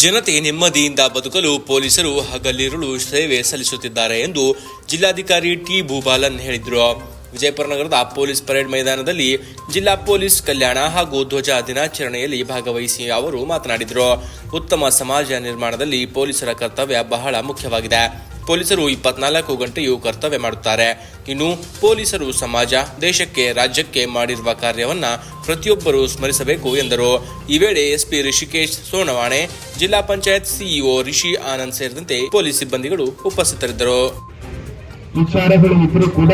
ಜನತೆ ನೆಮ್ಮದಿಯಿಂದ ಬದುಕಲು ಪೊಲೀಸರು ಹಗಲಿರುಳು ಸೇವೆ ಸಲ್ಲಿಸುತ್ತಿದ್ದಾರೆ ಎಂದು ಜಿಲ್ಲಾಧಿಕಾರಿ ಟಿ ಭೂಪಾಲನ್ ಹೇಳಿದರು. ವಿಜಯಪುರ ನಗರದ ಪೊಲೀಸ್ ಪರೇಡ್ ಮೈದಾನದಲ್ಲಿ ಜಿಲ್ಲಾ ಪೊಲೀಸ್ ಕಲ್ಯಾಣ ಹಾಗೂ ಧ್ವಜ ದಿನಾಚರಣೆಯಲ್ಲಿ ಭಾಗವಹಿಸಿ ಅವರು ಮಾತನಾಡಿದರು. ಉತ್ತಮ ಸಮಾಜ ನಿರ್ಮಾಣದಲ್ಲಿ ಪೊಲೀಸರ ಕರ್ತವ್ಯ ಬಹಳ ಮುಖ್ಯವಾಗಿದೆ. ಪೊಲೀಸರು ಇಪ್ಪತ್ನಾಲ್ಕು ಗಂಟೆಯೂ ಕರ್ತವ್ಯ ಮಾಡುತ್ತಾರೆ. ಇನ್ನು ಪೊಲೀಸರು ಸಮಾಜ, ದೇಶಕ್ಕೆ, ರಾಜ್ಯಕ್ಕೆ ಮಾಡಿರುವ ಕಾರ್ಯವನ್ನ ಪ್ರತಿಯೊಬ್ಬರು ಸ್ಮರಿಸಬೇಕು ಎಂದರು. ಈ ವೇಳೆ ಎಸ್ಪಿ ರಿಷಿಕೇಶ್ ಸೋಣವಾಣೆ ಜಿಲ್ಲಾ ಪಂಚಾಯತ್ ಸಿಇಒ ರಿಷಿ ಆನಂದ್ ಸೇರಿದಂತೆ ಪೊಲೀಸ್ ಸಿಬ್ಬಂದಿಗಳು ಉಪಸ್ಥಿತರಿದ್ದರು. ಕೂಡ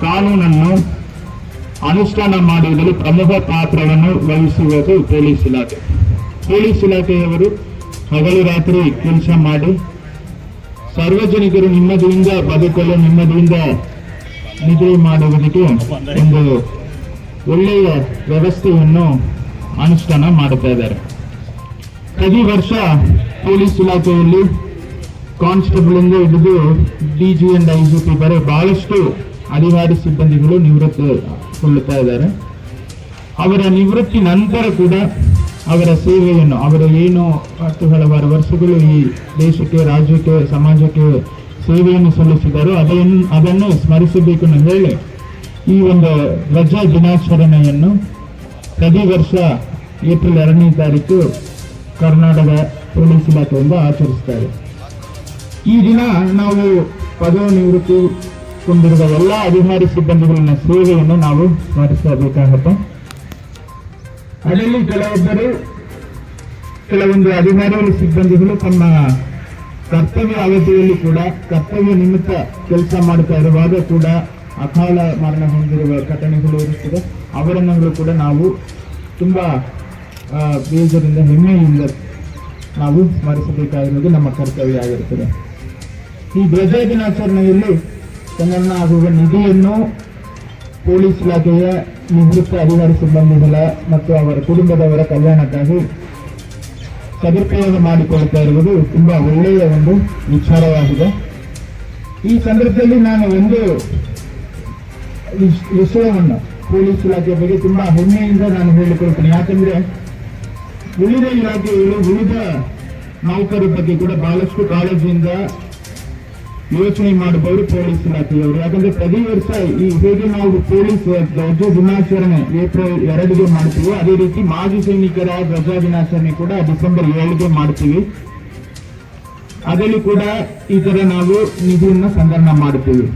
ಕಾನೂನನ್ನು ಅನುಷ್ಠಾನ ಮಾಡುವುದರಲ್ಲಿ ಪ್ರಮುಖ ಪಾತ್ರವನ್ನು ವಹಿಸುವುದು ಪೊಲೀಸ್ ಇಲಾಖೆ. ಪೊಲೀಸ್ ಇಲಾಖೆಯವರು ಹಗಲು ರಾತ್ರಿ ಕೆಲಸ ಮಾಡಿ ಸಾರ್ವಜನಿಕರು ನಿಮ್ಮದಿಯಿಂದ, ಬದುಕಲು ನಿಮ್ಮದಿಯಿಂದ ನಿದ್ರೆ ಮಾಡುವುದಕ್ಕೆ ಒಂದು ಒಳ್ಳೆಯ ವ್ಯವಸ್ಥೆಯನ್ನು ಅನುಷ್ಠಾನ ಮಾಡುತ್ತಾ ಇದ್ದಾರೆ. ಪ್ರತಿ ವರ್ಷ ಪೊಲೀಸ್ ಇಲಾಖೆಯಲ್ಲಿ ಕಾನ್ಸ್ಟೇಬಲ್ ಇಂದ ಹಿಡಿದು ಡಿಜಿ ಅಂಡ್ ಐಜಿಪಿ ಬರೆ ಬಹಳಷ್ಟು ಅಧಿಕಾರಿ ಸಿಬ್ಬಂದಿಗಳು ನಿವೃತ್ತಿಗೊಳ್ಳುತ್ತಾ ಇದ್ದಾರೆ. ಅವರ ನಿವೃತ್ತಿ ನಂತರ ಕೂಡ ಅವರ ಸೇವೆಯನ್ನು, ಅವರ ಏನು ಹತ್ತು ಹಲವಾರು ವರ್ಷಗಳು ಈ ದೇಶಕ್ಕೆ, ರಾಜ್ಯಕ್ಕೆ, ಸಮಾಜಕ್ಕೆ ಸೇವೆಯನ್ನು ಸಲ್ಲಿಸಿದರು. ಅದನ್ನು ಅದನ್ನು ಸ್ಮರಿಸಬೇಕು ಅಂತ ಹೇಳಿ ಈ ಒಂದು ರಜಾ ದಿನಾಚರಣೆಯನ್ನು ಪ್ರತಿ ವರ್ಷ ಏಪ್ರಿಲ್ ಎರಡನೇ ತಾರೀಕು ಕರ್ನಾಟಕ ಪೊಲೀಸ್ ಇಲಾಖೆಯಿಂದ ಆಚರಿಸ್ತಾರೆ. ಈ ದಿನ ನಾವು ಪದವಿ ಕೊಂಡಿರುವ ಎಲ್ಲ ಅಧಿಕಾರಿ ಸಿಬ್ಬಂದಿಗಳನ್ನ ಸೇವೆಯನ್ನು ನಾವು ಸ್ಮರಿಸಬೇಕಾಗುತ್ತೆ. ಅದರಲ್ಲಿ ಕೆಲವೊಬ್ಬರು, ಕೆಲವೊಂದು ಅಧಿಕಾರಿಗಳು, ಸಿಬ್ಬಂದಿಗಳು ತಮ್ಮ ಕರ್ತವ್ಯ ಅವಧಿಯಲ್ಲಿ ಕೂಡ, ಕರ್ತವ್ಯ ನಿಮಿತ್ತ ಕೆಲಸ ಮಾಡ್ತಾ ಇರುವಾಗ ಕೂಡ ಅಕಾಲ ಮರಣ ಹೊಂದಿರುವ ಘಟನೆಗಳು ಇರುತ್ತದೆ. ಅವರನ್ನು ಕೂಡ ನಾವು ತುಂಬಾ ಬೇಜರಿಂದ ಹೆಮ್ಮೆಯಿಂದ ನಾವು ಸ್ಮರಿಸಬೇಕಾಗಿರುವುದು ನಮ್ಮ ಕರ್ತವ್ಯ ಆಗಿರುತ್ತದೆ. ಈ ಧ್ವಜ ದಿನಾಚರಣೆಯಲ್ಲಿ ತನ್ನ ಆಗುವ ನಿಧಿಯನ್ನು ಪೊಲೀಸ್ ಇಲಾಖೆಯ ನಿವೃತ್ತ ಅಧಿಕಾರಿ ಸಿಬ್ಬಂದಿಗಳ ಮತ್ತು ಅವರ ಕುಟುಂಬದವರ ಕಲ್ಯಾಣಕ್ಕಾಗಿ ಸದುಪಯೋಗ ಮಾಡಿಕೊಳ್ಳುತ್ತಾ ಇರುವುದು ತುಂಬಾ ಒಳ್ಳೆಯ ಒಂದು ವಿಚಾರವಾಗಿದೆ. ಈ ಸಂದರ್ಭದಲ್ಲಿ ನಾನು ಒಂದು ವಿಷ್- ವಿಷಯವನ್ನು ಪೊಲೀಸ್ ಇಲಾಖೆಯ ಬಗ್ಗೆ ತುಂಬಾ ಹೆಮ್ಮೆಯಿಂದ ನಾನು ಹೇಳಿಕೊಳ್ತೇನೆ. ಯಾಕಂದ್ರೆ ಉಳಿದ ಇಲಾಖೆಗಳು, ಉಳಿದ ನೌಕರ ಬಗ್ಗೆ ಕೂಡ ಬಹಳಷ್ಟು ಕಾಳಜಿಯಿಂದ ಯೋಚನೆ ಮಾಡಬಹುದು ಪೊಲೀಸ್ ಇಲಾಖೆಯವರು. ಯಾಕಂದ್ರೆ ಪ್ರತಿ ವರ್ಷ ಈ ಹೇಗೆ ನಾವು ಪೊಲೀಸ್ ಧ್ವಜ ದಿನಾಚರಣೆ ಏಪ್ರಿಲ್ ಎರಡಿಗೆ ಮಾಡ್ತೀವಿ, ಅದೇ ರೀತಿ ಮಾಜಿ ಸೈನಿಕರ ಧ್ವಜ ದಿನಾಚರಣೆ ಕೂಡ ಡಿಸೆಂಬರ್ ಏಳಿಗೆ ಮಾಡ್ತೀವಿ. ಅದರಲ್ಲಿ ಕೂಡ ಈ ತರ ನಾವು ನಿಧಿಯನ್ನ ಸಂಗ್ರಹಣ ಮಾಡುತ್ತೀವಿ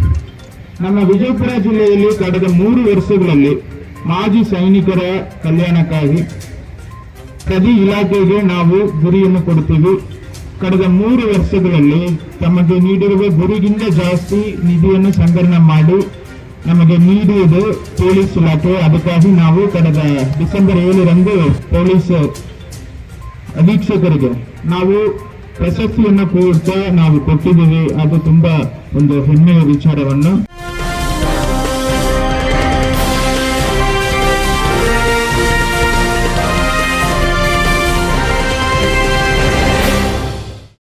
ನಮ್ಮ ವಿಜಯಪುರ ಜಿಲ್ಲೆಯಲ್ಲಿ ಕಳೆದ ಮೂರು ವರ್ಷಗಳಲ್ಲಿ ಮಾಜಿ ಸೈನಿಕರ ಕಲ್ಯಾಣಕ್ಕಾಗಿ ಪ್ರತಿ ಇಲಾಖೆಗೆ ನಾವು ಗುರಿಯನ್ನು ಕೊಡ್ತೀವಿ. ಕಳೆದ ಮೂರು ವರ್ಷಗಳಲ್ಲಿ ತಮಗೆ ನೀಡಿರುವ ಗುರಿಗಿಂತ ಜಾಸ್ತಿ ನಿಧಿಯನ್ನು ಸಂಗ್ರಹಣೆ ಮಾಡಿ ನಮಗೆ ನೀಡುವುದು ಪೊಲೀಸ್ ಇಲಾಖೆ. ಅದಕ್ಕಾಗಿ ನಾವು ಕಳೆದ ಡಿಸೆಂಬರ್ ಏಳರಂದು ಪೊಲೀಸ್ ಅಧೀಕ್ಷಕರಿಗೆ ನಾವು ಪ್ರಶಸ್ತಿಯನ್ನು ಕೂಡ ನಾವು ಕೊಟ್ಟಿದ್ದೀವಿ. ಅದು ತುಂಬಾ ಒಂದು ಹೆಮ್ಮೆಯ ವಿಚಾರವನ್ನು.